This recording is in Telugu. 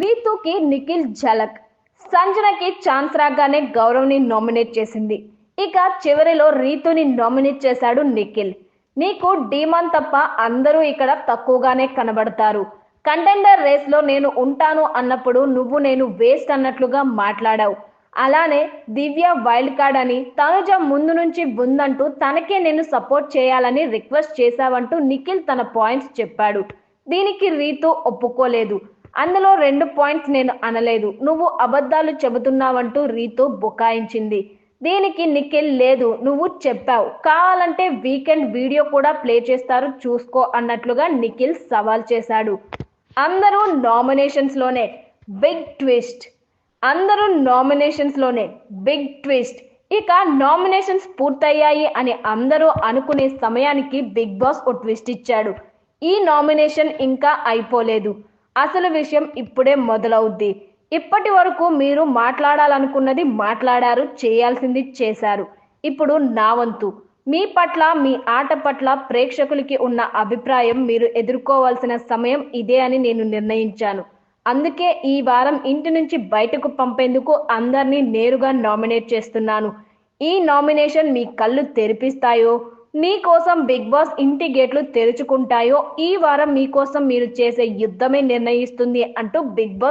రీతుకి నిఖిల్ ఝలక్ సంజనకి ఛాన్స్ రాగానే గౌరవ్ని నామినేట్ చేసింది. ఇక చివరిలో రీతుని నామినేట్ చేశాడు నిఖిల్. నీకు డీమాన్ తప్ప అందరూ ఇక్కడ తక్కువగానే కనబడతారు. కంటెండర్ రేస్లో నేను ఉంటాను అన్నప్పుడు నువ్వు నేను వేస్ట్ అన్నట్లుగా మాట్లాడావు. అలానే దివ్య వైల్డ్ కార్డ్ అని తనుజ ముందు నుంచి ఉందంటూ తనకే నేను సపోర్ట్ చేయాలని రిక్వెస్ట్ చేశావంటూ నిఖిల్ తన పాయింట్స్ చెప్పాడు. దీనికి రీతు ఒప్పుకోలేదు. అందులో రెండు పాయింట్స్ నేను అనలేదు. నువ్వు అబద్ధాలు చెబుతున్నావంటూ రీతు బుకాయించింది. దీనికి నిఖిల్ లేదు నువ్వు చెప్పావు. కావాలంటే వీకెండ్ వీడియో కూడా ప్లే చేస్తారు చూసుకో అన్నట్లుగా నిఖిల్ సవాల్ చేశాడు. అందరూ నామినేషన్స్లోనే బిగ్ ట్విస్ట్. అందరూ నామినేషన్స్లోనే బిగ్ ట్విస్ట్. ఇక నామినేషన్స్ పూర్తయ్యాయి అని అందరూ అనుకునే సమయానికి బిగ్ బాస్ ఓ ట్విస్ట్ ఇచ్చాడు. ఈ నామినేషన్ ఇంకా అయిపోలేదు. అసలు విషయం ఇప్పుడే మొదలవుద్ది. ఇప్పటి వరకు మీరు మాట్లాడాలనుకున్నది మాట్లాడారు చేయాల్సింది చేశారు. ఇప్పుడు నా వంతు. మీ పట్ల మీ ఆట పట్ల ప్రేక్షకులకి ఉన్న అభిప్రాయం మీరు ఎదుర్కోవాల్సిన సమయం ఇదే అని నేను నిర్ణయించాను. అందుకే ఈ వారం ఇంటి నుంచి బయటకు పంపేందుకు అందరినీ నేరుగా నామినేట్ చేస్తున్నాను. ఈ నామినేషన్ మీ కళ్ళు తెరిపిస్తాయో మీకోసం బిగ్ బాస్ ఇంటి గేట్లు తెరుచుకుంటాయో ఈ వారం మీకోసం మీరు చేసే యుద్ధమే నిర్ణయిస్తుంది అంటూ బిగ్ బాస్